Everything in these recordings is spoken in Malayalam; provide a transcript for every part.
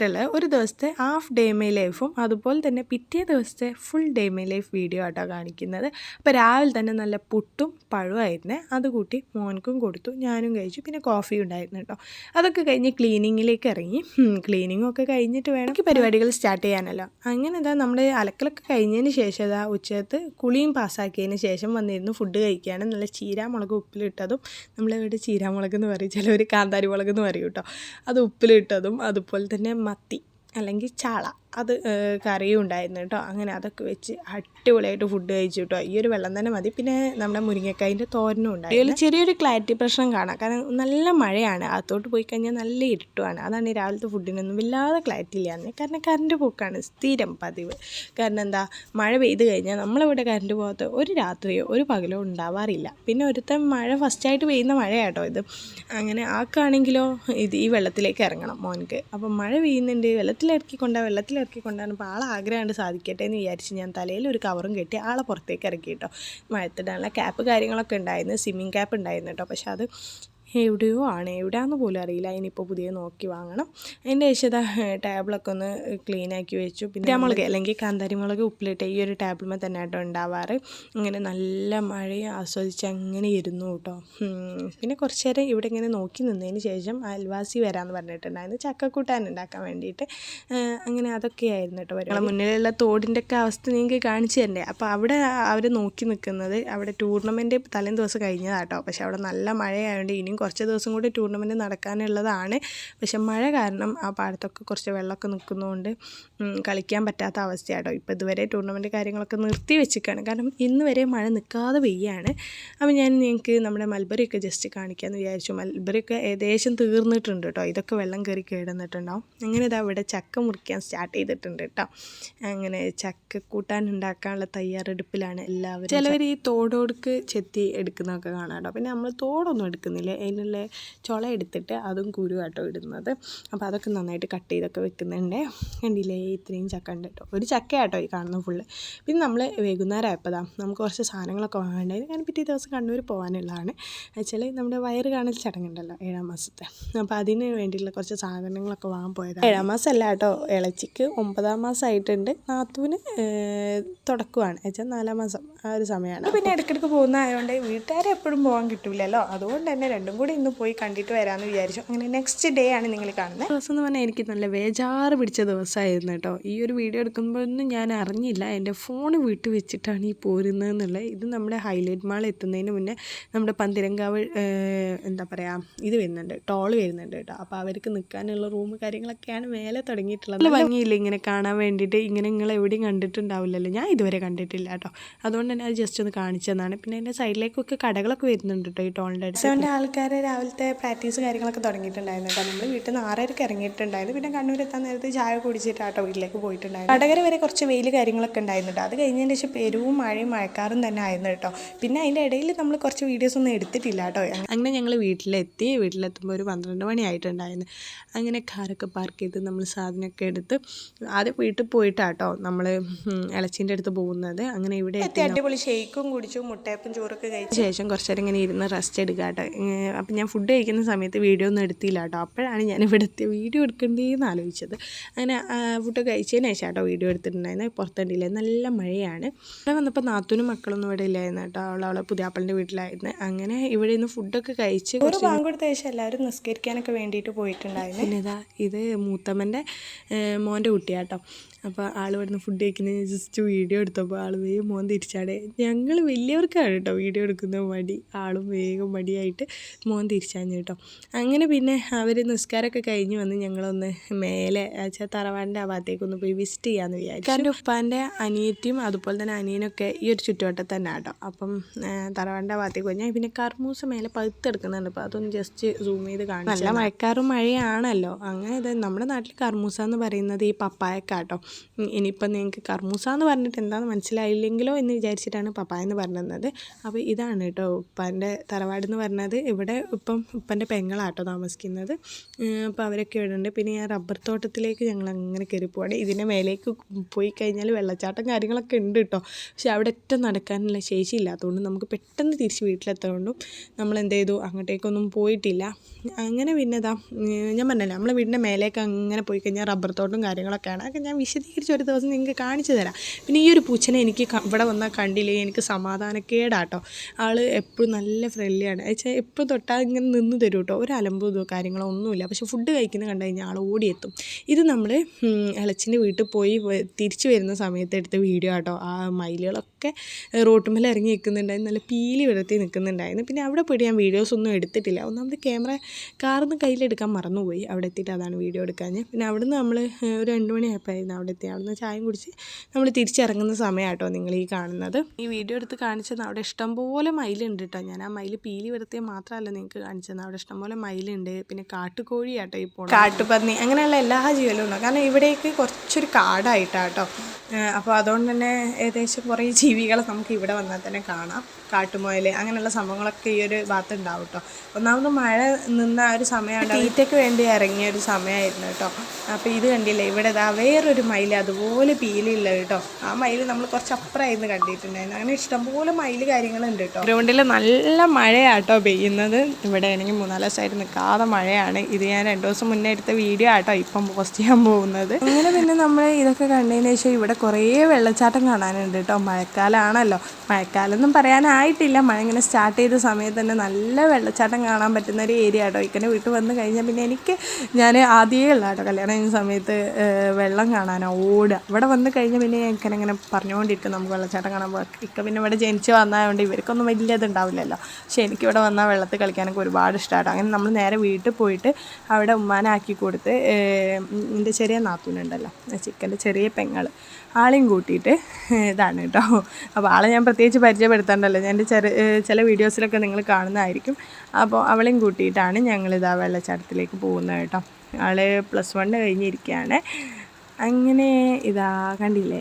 വന്നിട്ടുള്ളത് ഒരു ദിവസത്തെ ഹാഫ് ഡേ മൈ ലൈഫും അതുപോലെ തന്നെ പിറ്റേ ദിവസത്തെ full day my life video ആട്ടോ കാണിക്കുന്നത്. അപ്പോൾ രാവിലെ തന്നെ നല്ല പുട്ടും പഴമായിരുന്നേ അത് കൂട്ടി മോനക്കും കൊടുത്തു. ഞാനും കഴിച്ചു. പിന്നെ കോഫി ഉണ്ടായിരുന്നു കേട്ടോ അതൊക്കെ കഴിഞ്ഞ് ക്ലീനിങ്ങിലേക്ക് ഇറങ്ങി. ക്ലീനിങ്ങും ഒക്കെ കഴിഞ്ഞിട്ട് വേണം. പരിപാടികൾ സ്റ്റാർട്ട് ചെയ്യാനല്ലോ. അങ്ങനെ ഇതാ നമ്മൾ അലക്കലൊക്കെ കഴിഞ്ഞതിന് ശേഷം ഇതാ ഉച്ചത്ത് കുളിയും പാസ്സാക്കിയതിന് ശേഷം വന്നിരുന്നു ഫുഡ് കഴിക്കുകയാണ് നല്ല ചീരാമുളക് ഉപ്പിലിട്ടതും നമ്മളിവിടെ ചീരാമുളക് എന്ന് പറയും. ചിലവർ കാന്താരി മുളക് എന്ന് പറയും കേട്ടോ അത് ഉപ്പിലിട്ടതും അതുപോലെ തന്നെ മത്തി അല്ലെങ്കിൽ ചാള. അത് കറിയും ഉണ്ടായിരുന്നു കേട്ടോ. അങ്ങനെ അതൊക്കെ വെച്ച് അടിപൊളിയായിട്ട് ഫുഡ് കഴിച്ചു കേട്ടോ. ഈ ഒരു വെള്ളം തന്നെ മതി. പിന്നെ നമ്മുടെ മുരിങ്ങക്കായിന്റെ തോരനും ഉണ്ടായിരുന്നു. ചെറിയൊരു ക്ലാരിറ്റി പ്രശ്നം കാണാം. കാരണം നല്ല മഴയാണ്. അകത്തോട്ട് പോയി കഴിഞ്ഞാൽ നല്ല ഇരുട്ടുമാണ്. അതാണ് ഈ രാവിലത്തെ ഫുഡിനൊന്നും വല്ലാതെ ക്ലാരിറ്റി ഇല്ലാന്ന് കാരണം കറണ്ട് പോക്കാണ്. സ്ഥിരം പതിവ്. കാരണം എന്താ? മഴ പെയ്ത് കഴിഞ്ഞാൽ നമ്മളിവിടെ കറണ്ട് പോകാത്ത ഒരു രാത്രിയോ ഒരു പകലോ ഉണ്ടാവാറില്ല. പിന്നെ ഒരുത്തൻ മഴ ഫസ്റ്റായിട്ട് പെയ്യുന്ന മഴയാട്ടോ ഇത്. അങ്ങനെ ആക്കാണെങ്കിലോ ഇത് ഈ വെള്ളത്തിലേക്ക് ഇറങ്ങണം മോനക്ക് അപ്പം മഴ പെയ്യുന്നുണ്ട്. വെള്ളത്തിലിറക്കിക്കൊണ്ടാ വെള്ളത്തിലിറക്കിക്കൊണ്ടാണ് അപ്പോൾ ആളെ ആഗ്രഹമുണ്ട് സാധിക്കട്ടെ എന്ന് വിചാരിച്ച് ഞാൻ തലയിൽ ഒരു കവറും കെട്ടി ആളെ പുറത്തേക്ക് ഇറക്കി കേട്ടോ. മഴത്തിടാനുള്ള ക്യാപ്പ് കാര്യങ്ങളൊക്കെ ഉണ്ടായിരുന്നു. സ്വിമ്മിങ് ക്യാപ്പ് ഉണ്ടായിരുന്നു കേട്ടോ. പക്ഷെ അത് എവിടെയോ ആണ്. എവിടെയാന്ന് പോലും അറിയില്ല. ഇനിയിപ്പോൾ പുതിയ നോക്കി വാങ്ങണം. അതിന്റെ ശേഷം ടേബിളൊക്കെ ഒന്ന് ക്ലീൻ ആക്കി വെച്ചു. പിന്നെ മുളക് അല്ലെങ്കിൽ കാന്താരി മുളക് ഉപ്പിലിട്ട് ഈ ഒരു ടേബിളിൽ തന്നെ ആയിട്ട് ഉണ്ടാവാറ്. ഇങ്ങനെ നല്ല മഴയെ ആസ്വദിച്ച് അങ്ങനെ ഇരുന്നു കേട്ടോ. പിന്നെ കുറച്ച് നേരം ഇവിടെ ഇങ്ങനെ നോക്കി നിന്നതിന് ശേഷം അയൽവാസി വരാമെന്ന് പറഞ്ഞിട്ടുണ്ടായിരുന്നു. ചക്കക്കൂട്ടാൻ ഉണ്ടാക്കാൻ വേണ്ടിയിട്ട്. അങ്ങനെ അങ്ങനെ അതൊക്കെയായിരുന്നു കേട്ടോ വരുന്നത് മുന്നിലുള്ള തോടിന്റെ ഒക്കെ അവസ്ഥ നിങ്ങൾക്ക് കാണിച്ചു തരണ്ടേ. അപ്പോൾ അവിടെ അവർ നോക്കി നിൽക്കുന്നത് അവിടെ ടൂർണമെന്റ് തലേ ദിവസം കഴിഞ്ഞതാട്ടോ. പക്ഷെ അവിടെ നല്ല മഴയായതുകൊണ്ട് ഇനിയും കുറച്ച് ദിവസം കൂടി ടൂർണമെന്റ് നടക്കാനുള്ളതാണ്. പക്ഷെ മഴ കാരണം ആ പാടത്തൊക്കെ കുറച്ച് വെള്ളമൊക്കെ നിൽക്കുന്നതുകൊണ്ട് കളിക്കാൻ പറ്റാത്ത അവസ്ഥയാട്ടോ. ഇപ്പോൾ ഇതുവരെ ടൂർണമെന്റ് കാര്യങ്ങളൊക്കെ നിർത്തി വെച്ചിരിക്കുകയാണ്. കാരണം ഇന്ന് വരെ മഴ നിൽക്കാതെ പെയ്യാണ് അപ്പോൾ ഞാൻ നിങ്ങൾക്ക് നമ്മുടെ മൽബറിയൊക്കെ ജസ്റ്റ് കാണിക്കാമെന്ന് വിചാരിച്ചു. മൽബറിയൊക്കെ ഏകദേശം തീർന്നിട്ടുണ്ട് കേട്ടോ. ഇതൊക്കെ വെള്ളം കയറി കിടന്നിട്ടുണ്ടാവും. അങ്ങനെ ഇതാ ഇവിടെ ചക്ക മുറിക്കാൻ സ്റ്റാർട്ട് ചെയ്തിട്ടുണ്ട് കേട്ടോ. അങ്ങനെ ചക്ക കൂട്ടാൻ ഉണ്ടാക്കാനുള്ള തയ്യാറെടുപ്പിലാണ് എല്ലാവരും ചിലവർ ഈ തോടോടുക്ക് ചെത്തി എടുക്കുന്നതൊക്കെ കാണാം കേട്ടോ. പിന്നെ നമ്മൾ തോടൊന്നും എടുക്കുന്നില്ല. അതിനുള്ള ചുള എടുത്തിട്ട് അതും കുരു കേട്ടോ ഇടുന്നത്. അപ്പോൾ അതൊക്കെ നന്നായിട്ട് കട്ട് ചെയ്തൊക്കെ വെക്കുന്നുണ്ട്. കണ്ടില്ലേ? ഇത്രയും ചക്ക ഉണ്ട് കേട്ടോ. ഒരു ചക്കയാട്ടോ ഈ കാണുന്ന ഫുള്ള് പിന്നെ നമ്മൾ വൈകുന്നേരം ആയപ്പോഴാ നമുക്ക് കുറച്ച് സാധനങ്ങളൊക്കെ വാങ്ങേണ്ടത്. ഞാൻ പിറ്റേ ദിവസം കണ്ണൂർ പോകാനുള്ളതാണ് വെച്ചാൽ നമ്മുടെ വയറ് കാണൽ ചടങ്ങുണ്ടല്ലോ ഏഴാം മാസത്തെ. അപ്പോൾ അതിന് വേണ്ടിയിട്ടുള്ള കുറച്ച് സാധനങ്ങളൊക്കെ വാങ്ങാൻ പോയതാണ്. ഏഴാം മാസം അല്ല കേട്ടോ. ഇളച്ചിക്ക് ഒമ്പതാം മാസമായിട്ടുണ്ട്. നാത്തൂന് ഏഹ്, തുടക്കമാണ് വെച്ചാൽ നാലാം മാസം ആ ഒരു സമയമാണ്. പിന്നെ ഇടയ്ക്കിടയ്ക്ക് പോകുന്ന ആയതുകൊണ്ട് വീട്ടുകാരെ എപ്പോഴും പോകാൻ കിട്ടില്ലല്ലോ അതുകൊണ്ട് തന്നെ രണ്ടും കൂടി ഇന്ന് പോയി കണ്ടിട്ട് വരാമെന്ന് വിചാരിച്ചു. അങ്ങനെ നെക്സ്റ്റ് ഡേ ആണ് നിങ്ങൾ കാണുന്നത് ദിവസം എന്ന് പറഞ്ഞാൽ എനിക്ക് നല്ല വേജാറ് പിടിച്ച ദിവസമായിരുന്നു കേട്ടോ. ഈ ഒരു വീഡിയോ എടുക്കുമ്പോഴൊന്നും ഞാൻ അറിഞ്ഞില്ല. എന്റെ ഫോൺ വീട്ടിൽ വെച്ചിട്ടാണ് ഈ പോരുന്നതെന്നുള്ളത് ഇത് നമ്മുടെ ഹൈലൈറ്റ് മാൾ എത്തുന്നതിന് മുന്നേ നമ്മുടെ പന്തിരങ്കാവ് എന്താ പറയുക ഇത് വരുന്നുണ്ട്. ടോൾ വരുന്നുണ്ട് കേട്ടോ. അപ്പോൾ അവർക്ക് നിൽക്കാനുള്ള റൂം കാര്യങ്ങളൊക്കെയാണ് മേലെ തുടങ്ങിയിട്ടുള്ളത്. നല്ല ഭംഗിയില്ല ഇങ്ങനെ കാണാൻ വേണ്ടിയിട്ട്? ഇങ്ങനെ നിങ്ങൾ എവിടെയും കണ്ടിട്ടുണ്ടാവില്ലല്ലോ. ഞാൻ ഇതുവരെ കണ്ടിട്ടില്ല കേട്ടോ. അതുകൊണ്ട് തന്നെ അത് ജസ്റ്റ് ഒന്ന് കാണിച്ചതാണ് പിന്നെ എന്റെ സൈഡിലേക്കൊക്കെ കടകളൊക്കെ വരുന്നുണ്ട് കേട്ടോ ഈ ടോളിന്റെ അടുത്ത്. സെവന്റെ ആൾക്കാർ രാവിലത്തെ പ്രാക്ടീസ് കാര്യങ്ങളൊക്കെ തുടങ്ങിയിട്ടുണ്ടായിരുന്നു. കേട്ടോ നമ്മൾ വീട്ടിൽ നിന്ന് ആറരയ്ക്ക് ഇറങ്ങിയിട്ടുണ്ടായിരുന്നു. പിന്നെ കണ്ണൂർ എത്താൻ നേരത്ത് ചായ കുടിച്ചിട്ട് ആട്ടോ വീട്ടിലേക്ക് പോയിട്ടുണ്ടായിരുന്നു വടകര വരെ കുറച്ച് വെയിൽ കാര്യങ്ങളൊക്കെ ഉണ്ടായിരുന്നു കേട്ടോ അത് കഴിഞ്ഞതിന് ശേഷം പെരുവും മഴയും മഴക്കാറും തന്നെ ആയിരുന്നു കേട്ടോ. പിന്നെ അതിന്റെ ഇടയിൽ നമ്മൾ കുറച്ച് വീഡിയോസ് ഒന്നും എടുത്തിട്ടില്ല കേട്ടോ അങ്ങനെ ഞങ്ങൾ വീട്ടിലെത്തി. വീട്ടിലെത്തുമ്പോൾ ഒരു പന്ത്രണ്ട് മണി ആയിട്ടുണ്ടായിരുന്നു. അങ്ങനെ കാറൊക്കെ പാർക്ക് ചെയ്ത് നമ്മൾ സാധനമൊക്കെ എടുത്ത് ആദ്യം വീട്ടിൽ പോയിട്ടാട്ടോ നമ്മൾ ഇളച്ചിന്റെ അടുത്ത് പോകുന്നത്. അങ്ങനെ ഇവിടെ എത്തി അടിപൊളി ഷെയ്ക്കും കുടിച്ചു മുട്ടയപ്പം ചോറൊക്കെ കഴിച്ച ശേഷം കുറച്ചേരം ഇങ്ങനെ ഇരുന്ന് റെസ്റ്റ് എടുക്കുക കേട്ടോ അപ്പം ഞാൻ ഫുഡ് കഴിക്കുന്ന സമയത്ത് വീഡിയോ ഒന്നും എടുത്തില്ല കേട്ടോ. അപ്പോഴാണ് ഞാൻ ഇവിടുത്തെ വീഡിയോ എടുക്കണ്ടേന്ന് ആലോചിച്ചത്. അങ്ങനെ ഫുഡ് കഴിച്ചതിന് ശേഷം കേട്ടോ വീഡിയോ എടുത്തിട്ടുണ്ടായിരുന്നത് പുറത്തുണ്ടില്ലേ? നല്ല മഴയാണ്. ഇവിടെ വന്നപ്പോൾ നാത്തൂനും മക്കളൊന്നും ഇവിടെ ഇല്ലായിരുന്നു കേട്ടോ. അവൾ അവളെ പുതിയാപ്പളിന്റെ വീട്ടിലായിരുന്നു. അങ്ങനെ ഇവിടെ നിന്ന് ഫുഡൊക്കെ കഴിച്ച് ഒരു ബാങ്ക് കൊടുത്ത ശേഷം എല്ലാവരും നിസ്കരിക്കാനൊക്കെ വേണ്ടിയിട്ട് പോയിട്ടുണ്ടായിരുന്നു. പിന്നെ ഇതാ ഇത് മൂത്തമ്മന്റെ മോന്റെ കുട്ടിയാട്ടോ അപ്പോൾ ആൾ ഇവിടുന്ന് ഫുഡ് കഴിക്കുന്നത് ജസ്റ്റ് വീഡിയോ എടുത്തപ്പോൾ ആൾ വേഗം മോൻ തിരിച്ചാടെ. ഞങ്ങൾ വലിയവർക്കാണ് കേട്ടോ വീഡിയോ എടുക്കുന്ന മടി. ആളും വേഗം മടിയായിട്ട് മോൻ തിരിച്ചാഞ്ഞു കേട്ടോ. അങ്ങനെ പിന്നെ അവർ നിസ്കാരമൊക്കെ കഴിഞ്ഞ് വന്ന് ഞങ്ങളൊന്ന് മേലെ വെച്ചാൽ തറവാടിന്റെ ആ ഭാഗത്തേക്കൊന്ന് പോയി വിസിറ്റ് ചെയ്യാമെന്ന് വിചാരിച്ചു. കാരണം ഉപ്പാന്റെ അനിയത്തിയും അതുപോലെ തന്നെ അനിയനൊക്കെ ഈ ഒരു ചുറ്റുവട്ടത്ത് തന്നെ കേട്ടോ. അപ്പം തറവാടിന്റെ ആ ഭാഗത്തേക്ക് പോയി. ഞാൻ പിന്നെ കർമൂസ മേലെ പഴുത്തെടുക്കുന്നുണ്ട്. അപ്പോൾ അതൊന്ന് ജസ്റ്റ് സൂം ചെയ്ത് കാണാം നല്ല മഴക്കാറും മഴയാണല്ലോ. അങ്ങനെ ഇത് നമ്മുടെ നാട്ടിൽ കർമൂസ എന്ന് പറയുന്നത് ഈ പപ്പായക്കാട്ടോ. ഇനിയിപ്പം നിങ്ങൾക്ക് കർമൂസ എന്ന് പറഞ്ഞിട്ട് എന്താണെന്ന് മനസ്സിലായില്ലെങ്കിലോ എന്ന് വിചാരിച്ചിട്ടാണ് പപ്പായ എന്ന് പറഞ്ഞത്. അപ്പോൾ ഇതാണ് കേട്ടോ ഉപ്പാന്റെ തറവാട് എന്ന് പറഞ്ഞത്. ഇവിടെ ഇപ്പം ഉപ്പന്റെ പെങ്ങളാട്ടോ താമസിക്കുന്നത്. അപ്പോൾ അവരൊക്കെ ഇവിടെ ഉണ്ട്. പിന്നെ ഞാൻ റബ്ബർ തോട്ടത്തിലേക്ക് ഞങ്ങൾ അങ്ങനെ കയറി പോവാണ്. ഇതിന്റെ മേലേക്ക് പോയി കഴിഞ്ഞാൽ വെള്ളച്ചാട്ടം കാര്യങ്ങളൊക്കെ ഉണ്ട് കേട്ടോ. പക്ഷെ അവിടെ ഒറ്റ നടക്കാനുള്ള ശേഷി ഇല്ലാത്തതുകൊണ്ട് നമുക്ക് പെട്ടെന്ന് തിരിച്ച് വീട്ടിലെത്തുകൊണ്ടും നമ്മൾ എന്ത് ചെയ്തു? അങ്ങോട്ടേക്കൊന്നും പോയിട്ടില്ല. അങ്ങനെ പിന്നെ ഇതാ ഞാൻ പറഞ്ഞല്ലോ നമ്മളെ വീടിന്റെ മേലേക്ക് അങ്ങനെ പോയി കഴിഞ്ഞാൽ റബ്ബർ തോട്ടം കാര്യങ്ങളൊക്കെയാണ്. അതൊക്കെ ഞാൻ വിശദീകരിച്ച് ഒരു ദിവസം നിങ്ങൾക്ക് കാണിച്ചു തരാം. പിന്നെ ഈ ഒരു പൂച്ചനെ എനിക്ക് ഇവിടെ വന്നാൽ കണ്ടില്ലേ എനിക്ക് സമാധാനക്കേടാട്ടോ. ആൾ എപ്പോഴും നല്ല ഫ്രണ്ട്ലിയാണ് വെച്ചാൽ എപ്പോഴും തൊട്ടാൽ ഇങ്ങനെ നിന്ന് തരും കേട്ടോ ഒരു അലമ്പോ ഇതോ കാര്യങ്ങളോ ഒന്നുമില്ല. പക്ഷെ ഫുഡ് കഴിക്കുന്നത് കണ്ടു കഴിഞ്ഞാൽ ആൾ ഓടിയെത്തും. ഇത് നമ്മൾ ഇളച്ചിന്റെ വീട്ടിൽ പോയി തിരിച്ചു വരുന്ന സമയത്ത് എടുത്ത വീഡിയോ ആട്ടോ. ആ മയിലുകളൊക്കെ റോട്ടുമ്മൽ ഇറങ്ങി നിൽക്കുന്നുണ്ടായിരുന്നു. നല്ല പീലി വിടർത്തി നിൽക്കുന്നുണ്ടായിരുന്നു. പിന്നെ അവിടെ പോയിട്ട് ഞാൻ വീഡിയോസ് ഒന്നും എടുത്തിട്ടില്ല. ഒന്നാമത് ക്യാമറ കാറിൽ നിന്ന് കയ്യിലെടുക്കാൻ മറന്നുപോയി. അവിടെ എത്തിയിട്ട് അതാണ് വീഡിയോ എടുക്കാൻ പിന്നെ അവിടുന്ന് നമ്മൾ ഒരു രണ്ട് മണിയായപ്പോഴായിരുന്നു അവിടെ എത്തി അവിടുന്ന് ചായയും കുടിച്ച് നമ്മൾ തിരിച്ചിറങ്ങുന്ന സമയമാട്ടോ നിങ്ങൾ ഈ കാണുന്നത്. ഈ വീഡിയോ എടുത്ത് കാണിച്ചത് അവിടെ ഇഷ്ടംപോലെ മയിലുണ്ട് കേട്ടോ ഞാൻ ആ മയിൽ പീലി വരുത്തിയ മാത്രമല്ല നിങ്ങൾക്ക് കാണിച്ചത് അവിടെ ഇഷ്ടംപോലെ മയിലുണ്ട്. പിന്നെ കാട്ടുകോഴി ആട്ടോ ഈ പോണത്. കാട്ടുപന്നി. അങ്ങനെയുള്ള എല്ലാ ജീവനും ഉണ്ടാവും കാരണം ഇവിടേക്ക് കുറച്ചൊരു കാടായിട്ടാട്ടോ. അപ്പോൾ അതുകൊണ്ട് തന്നെ ഏകദേശം കുറേ ജീവികളെ നമുക്ക് ഇവിടെ വന്നാൽ തന്നെ കാണാം. കാട്ടുമുയൽ അങ്ങനെയുള്ള സംഭവങ്ങളൊക്കെ ഈ ഒരു ഭാഗത്ത് ഉണ്ടാവും കേട്ടോ ഒന്നാമത് മഴ നിന്ന ആ ഒരു സമയമാണ് തീറ്റയ്ക്ക് വേണ്ടി ഇറങ്ങിയ ഒരു സമയമായിരുന്നു കേട്ടോ അപ്പോൾ ഇത് കണ്ടില്ലേ ഇവിടെ ഇതാ വേറൊരു മയിൽ അതുപോലെ പീലില്ല കേട്ടോ ആ മയിൽ നമ്മൾ കുറച്ച് അപ്പുറമായിരുന്നു കണ്ടിട്ടുണ്ടായിരുന്നു അങ്ങനെ ഇഷ്ടംപോലെ മയിൽ കാര്യങ്ങളുണ്ട് കേട്ടോ ഗ്രൗണ്ടിൽ നല്ല മഴയാട്ടോ പെയ്യുന്നത്. ഇവിടെ ആണെങ്കിൽ മൂന്നാൽ ദിവസമായിട്ട് നിൽക്കാതെ മഴയാണ്. ഇത് ഞാൻ രണ്ട് ദിവസം മുന്നേ എടുത്ത വീഡിയോ ആട്ടോ ഇപ്പം പോസ്റ്റ് ചെയ്യാൻ പോകുന്നത്. അങ്ങനെ പിന്നെ നമ്മൾ ഇതൊക്കെ കണ്ടതിന് ശേഷം ഇവിടെ കുറേ വെള്ളച്ചാട്ടം കാണാനുണ്ട് കേട്ടോ. മഴക്കാലമാണല്ലോ മഴക്കാലം ഒന്നും പറയാനായിട്ടില്ല. മഴ ഇങ്ങനെ സ്റ്റാർട്ട് ചെയ്ത സമയത്ത് തന്നെ നല്ല വെള്ളച്ചാട്ടം കാണാൻ പറ്റുന്ന ഒരു ഏരിയ കേട്ടോ ഇക്കനെ വീട്ടിൽ വന്ന് കഴിഞ്ഞാൽ പിന്നെ എനിക്ക് ഞാൻ ആദ്യമേ ഉള്ള കേട്ടോ കല്യാണം കഴിഞ്ഞ സമയത്ത് വെള്ളം കാണാനോ ഓടുക. ഇവിടെ വന്ന് കഴിഞ്ഞാൽ പിന്നെ ഇക്കനെ ഇങ്ങനെ പറഞ്ഞുകൊണ്ടിരിക്കും. നമുക്ക് വെള്ളച്ചാട്ടം കാണാൻ പോകാം ഇക്ക പിന്നെ ഇവിടെ ജനിച്ച് വന്നതുകൊണ്ട് ഇവർക്കൊന്നും വലിയ ഇതുണ്ടാവില്ലല്ലോ. പക്ഷേ എനിക്ക് ഇവിടെ വന്നാൽ വെള്ളത്തിൽ കളിക്കാനൊക്കെ ഒരുപാട് ഇഷ്ടമാണ് അങ്ങനെ നമ്മൾ നേരെ വീട്ടിൽ പോയിട്ട് അവിടെ ഉമ്മാനാക്കി കൊടുത്ത് എന്റെ ചെറിയ നാത്തൂനുണ്ടല്ലോ. ചിക്കന്റെ ചെറിയ പെങ്ങൾ ആളെയും കൂട്ടിയിട്ട് ഇതാണ് കേട്ടോ അപ്പോൾ ആളെ ഞാൻ പ്രത്യേകിച്ച് പരിചയപ്പെടുത്തേണ്ടല്ലോ. ഞാൻ എന്റെ ഏഹ് ചില വീഡിയോസിലൊക്കെ നിങ്ങൾ കാണുന്നതായിരിക്കും. അപ്പോൾ അവളെയും കൂട്ടിയിട്ടാണ് ഞങ്ങളിതാ വെള്ളച്ചാട്ടത്തിലേക്ക് പോകുന്നത് കേട്ടോ ആൾ പ്ലസ് വണ്ണ് കഴിഞ്ഞിരിക്കുകയാണ് അങ്ങനെ ഇതാ കണ്ടില്ലേ?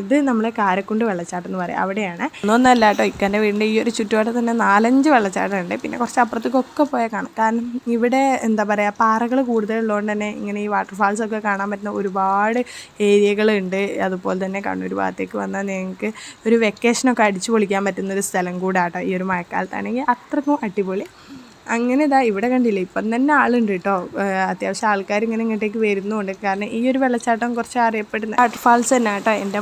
ഇത് നമ്മളെ കാരക്കുണ്ട് വെള്ളച്ചാട്ടം എന്ന് പറയും. അവിടെയാണ്. ഒന്നൊന്നല്ല കേട്ടോ ഇക്കന്റെ വീടിന്റെ ഈ ഒരു ചുറ്റുപാട് തന്നെ നാലഞ്ച് വെള്ളച്ചാട്ടം ഉണ്ട് പിന്നെ കുറച്ച് അപ്പുറത്തേക്കൊക്കെ പോയാൽ കാണാം. കാരണം ഇവിടെ എന്താ പറയുക പാറകൾ കൂടുതലുള്ളതുകൊണ്ട് തന്നെ ഇങ്ങനെ ഈ വാട്ടർഫാൾസ് ഒക്കെ കാണാൻ പറ്റുന്ന ഒരുപാട് ഏരിയകളുണ്ട്. അതുപോലെ തന്നെ കണ്ണൂർ ഭാഗത്തേക്ക് വന്നാൽ നിങ്ങൾക്ക് ഒരു വെക്കേഷനൊക്കെ അടിച്ചു പൊളിക്കാൻ പറ്റുന്ന ഒരു സ്ഥലം കൂടാട്ടോ ഈ ഒരു മഴക്കാലത്താണെങ്കിൽ. അത്രക്കും അടിപൊളി. അങ്ങനെ ഇതാ ഇവിടെ കണ്ടില്ലേ ഇപ്പം തന്നെ ആളുണ്ട് കേട്ടോ അത്യാവശ്യം ആൾക്കാർ ഇങ്ങനെ ഇങ്ങോട്ടേക്ക് വരുന്നുണ്ട്. കാരണം ഈ ഒരു വെള്ളച്ചാട്ടം കുറച്ച് അറിയപ്പെടുന്ന വാട്ടർഫാൾസ് തന്നെ കേട്ടോ. എന്റെ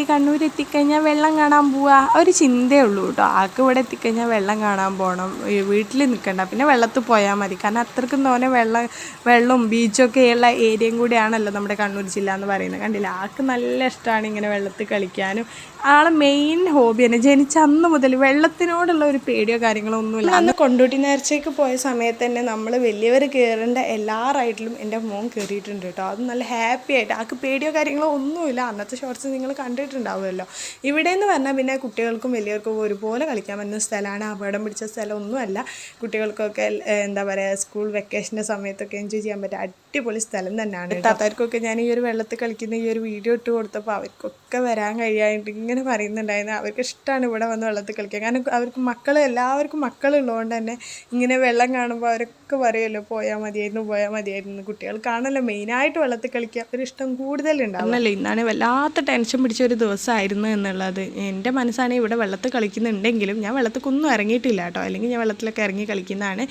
ഈ കണ്ണൂർ എത്തിക്കഴിഞ്ഞാൽ വെള്ളം കാണാൻ പോവാ. ഒരു ചിന്തയേ ഉള്ളൂ കേട്ടോ ആൾക്ക് ഇവിടെ എത്തിക്കഴിഞ്ഞാൽ വെള്ളം കാണാൻ പോകണം വീട്ടിൽ നിൽക്കണ്ട. പിന്നെ വെള്ളത്തിൽ പോയാൽ മതി. കാരണം അത്രക്കും തോനെ വെള്ളം വെള്ളവും ബീച്ചൊക്കെ ഉള്ള ഏരിയയും കൂടിയാണല്ലോ നമ്മുടെ കണ്ണൂർ ജില്ല എന്ന് പറയുന്നത്. കണ്ടില്ല? ആൾക്ക് നല്ല ഇഷ്ടമാണ് ഇങ്ങനെ വെള്ളത്തിൽ കളിക്കാനും. ആളെ മെയിൻ ഹോബി തന്നെ ജനിച്ച അന്ന് മുതൽ വെള്ളത്തിനോടുള്ള ഒരു പേടിയോ കാര്യങ്ങളോ ഒന്നുമില്ല. അന്ന് കൊണ്ടോട്ടി നേർച്ചയ്ക്ക് പോയ സമയത്ത് തന്നെ നമ്മൾ വലിയവർ കയറേണ്ട എല്ലാ റൈഡിലും എന്റെ മോൻ കയറിയിട്ടുണ്ട് കേട്ടോ. അത് നല്ല ഹാപ്പി ആയിട്ട്. ആൾക്ക് പേടിയോ കാര്യങ്ങളോ ഒന്നുമില്ല. അന്നത്തെ ഷോർട്സ് നിങ്ങൾ കണ്ടിട്ടുണ്ടാവുമല്ലോ. ഇവിടെ എന്ന് പറഞ്ഞാൽ പിന്നെ കുട്ടികൾക്കും വലിയവർക്കും ഒരുപോലെ കളിക്കാൻ പറ്റുന്ന സ്ഥലമാണ്. അപകടം പിടിച്ച സ്ഥലമൊന്നുമല്ല. കുട്ടികൾക്കൊക്കെ എന്താ പറയുക സ്കൂൾ വെക്കേഷന്റെ സമയത്തൊക്കെ എൻജോയ് ചെയ്യാൻ പറ്റും അടിപൊളി സ്ഥലം തന്നെയാണ് താത്താർക്കൊക്കെ ഞാൻ ഈ ഒരു വെള്ളത്തിൽ കളിക്കുന്ന ഈ ഒരു വീഡിയോ ഇട്ട് കൊടുത്തപ്പോൾ അവർക്കൊക്കെ വരാൻ കഴിയായിട്ട് ഇങ്ങനെ പറയുന്നുണ്ടായിരുന്നു. അവർക്ക് ഇഷ്ടമാണ് ഇവിടെ വന്ന് വെള്ളത്തിൽ കളിക്കാൻ. കാരണം അവർക്ക് മക്കൾ എല്ലാവർക്കും മക്കളുള്ളതുകൊണ്ട് തന്നെ ഇങ്ങനെ വെള്ളം കാണുമ്പോൾ അവരൊക്കെ പറയുമല്ലോ പോയാൽ മതിയായിരുന്നു പോയാൽ മതിയായിരുന്നു കുട്ടികൾക്കാണല്ലോ മെയിനായിട്ട് വെള്ളത്തിൽ കളിക്കുക അവരിഷ്ടം കൂടുതലുണ്ടാവും അല്ലേ ഇന്നാണ് വല്ലാത്ത ടെൻഷൻ പിടിച്ച ഒരു ദിവസമായിരുന്നു എന്നുള്ളത്. എന്റെ മനസ്സാണ് ഇവിടെ വെള്ളത്തിൽ കളിക്കുന്നുണ്ടെങ്കിലും ഞാൻ വെള്ളത്തിലൊന്നും ഇറങ്ങിയിട്ടില്ല കേട്ടോ. അല്ലെങ്കിൽ ഞാൻ വെള്ളത്തിലൊക്കെ ഇറങ്ങി കളിക്കുന്നതാണ്.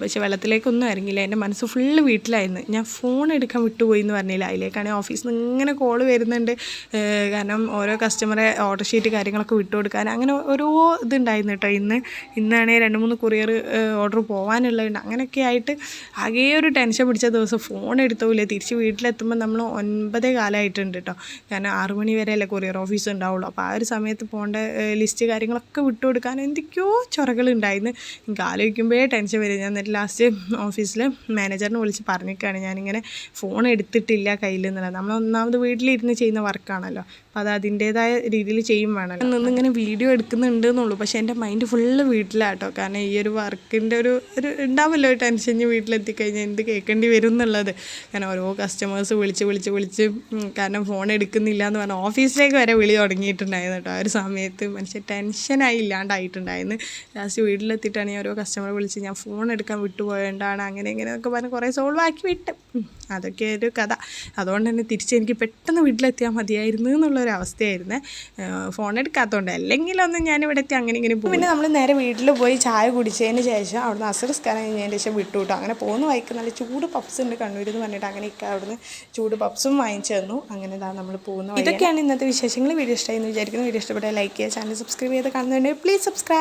പക്ഷേ വെള്ളത്തിലേക്കൊന്നും ഇറങ്ങിയില്ല. എന്റെ മനസ്സ് ഫുള്ള് വീട്ടിലായിരുന്നു. ഞാൻ ഫോൺ എടുക്കാൻ വിട്ടുപോയി എന്ന് പറഞ്ഞില്ല. അതിലേക്കാണെങ്കിൽ ഓഫീസിൽ നിന്ന് ഇങ്ങനെ കോൾ വരുന്നുണ്ട്. കാരണം ഓരോ കസ്റ്റമറെ ഓർഡർ ഷീറ്റ് കാര്യങ്ങളൊക്കെ വിട്ടു കൊടുക്കാൻ അങ്ങനെ ഓരോ ഇതുണ്ടായിരുന്നു കേട്ടോ. ഇന്ന് ഇന്നാണെങ്കിൽ രണ്ട് മൂന്ന് കൊറിയർ ഓർഡർ പോകാനുള്ളതുണ്ട് അങ്ങനെയൊക്കെ ആയിട്ട് ആകെ ഒരു ടെൻഷൻ പിടിച്ച ദിവസം ഫോൺ എടുത്തോയില്ല തിരിച്ച് വീട്ടിലെത്തുമ്പോൾ നമ്മൾ ഒൻപതേ കാലമായിട്ടുണ്ട് കേട്ടോ. കാരണം ആറു മണി വരെ അല്ലേ കൊറിയർ ഓഫീസ് ഉണ്ടാവുള്ളൂ. അപ്പോൾ ആ ഒരു സമയത്ത് പോകേണ്ട ലിസ്റ്റ് കാര്യങ്ങളൊക്കെ വിട്ടു കൊടുക്കാൻ എന്തൊക്കെയോ ചൊറകളുണ്ടായിരുന്നു. എനിക്ക് ആലോചിക്കുമ്പോഴേ ടെൻഷൻ വരും. ഞാൻ എന്നിട്ട് ലാസ്റ്റ് ഓഫീസിൽ മാനേജറിനെ വിളിച്ച് പറഞ്ഞിരിക്കുകയാണ്. ഞാനിങ്ങനെ ഫോൺ എടുത്തിട്ടില്ല കയ്യിൽ എന്നുള്ളത്. നമ്മൾ ഒന്നാമത് വീട്ടിലിരുന്ന് ചെയ്യുന്ന വർക്കാണല്ലോ അത് അതിന്റേതായ രീതിയിൽ ചെയ്യും വേണം നിന്നിങ്ങനെ വീഡിയോ എടുക്കുന്നുണ്ട് എന്നുള്ളൂ. പക്ഷേ എന്റെ മൈൻഡ് ഫുള്ള് വീട്ടിലാട്ടോ. കാരണം ഈ ഒരു വർക്കിന്റെ ഒരു ഒരു ഉണ്ടാവുമല്ലോ ഒരു ടെൻഷൻ വീട്ടിലെത്തിക്കഴിഞ്ഞാൽ എന്ത് കേൾക്കേണ്ടി വരും എന്നുള്ളത്. കാരണം ഓരോ കസ്റ്റമേഴ്സ് വിളിച്ച് വിളിച്ച് വിളിച്ച് കാരണം ഫോൺ എടുക്കുന്നില്ല എന്ന് പറഞ്ഞാൽ ഓഫീസിലേക്ക് വരെ വിളി തുടങ്ങിയിട്ടുണ്ടായിരുന്നു കേട്ടോ. ആ ഒരു സമയത്ത് മനുഷ്യൻ ടെൻഷനായി ഇല്ലാണ്ടായിട്ടുണ്ടായിരുന്നു. ലാസ്റ്റ് വീട്ടിലെത്തിയിട്ടാണ് ഈ ഓരോ കസ്റ്റമറെ വിളിച്ച് ഞാൻ ഫോൺ എടുക്കാൻ വിട്ടുപോയതുകൊണ്ടാണ് അങ്ങനെ ഇങ്ങനെ എന്നൊക്കെ പറഞ്ഞ് കുറേ സോൾവ് ആക്കി വിട്ട് അതൊക്കെ ഒരു കഥ. അതുകൊണ്ട് തന്നെ തിരിച്ച് എനിക്ക് പെട്ടെന്ന് വീട്ടിലെത്തിയാൽ മതിയായിരുന്നു എന്നുള്ളൊരു അവസ്ഥയായിരുന്നു. ഫോൺ എടുക്കാത്തതുകൊണ്ട് അല്ലെങ്കിലൊന്നും ഞാനിവിടെ എത്തി അങ്ങനെ ഇങ്ങനെ പോകും പിന്നെ നമ്മൾ നേരെ വീട്ടിൽ പോയി ചായ കുടിച്ചതിന് ശേഷം അവിടുന്ന് അസുരസ്കാരം കഴിഞ്ഞതിന് ശേഷം വിട്ടു കേട്ടോ അങ്ങനെ പോകുന്ന വഴിക്ക് നല്ല ചൂട് പപ്സ് ഉണ്ട് കണ്ണൂരിൽ നിന്ന് പറഞ്ഞിട്ട് അങ്ങനെ ഇക്ക അവിടുന്ന് ചൂട് പപ്സും വാങ്ങിച്ചു തന്നു. അങ്ങനെ ഇതാ നമ്മൾ പോകുന്നത്. ഇതൊക്കെയാണ് ഇന്നത്തെ വിശേഷങ്ങൾ വീഡിയോ ഇഷ്ടമായി എന്ന് വിചാരിക്കുന്നു. വീഡിയോ ഇഷ്ടപ്പെട്ടാൽ ലൈക്ക് ചെയ്യുക ചാനൽ സബ്സ്ക്രൈബ് ചെയ്ത് കാണുന്നുണ്ടെങ്കിൽ പ്ലീസ് സബ്സ്ക്രൈബ്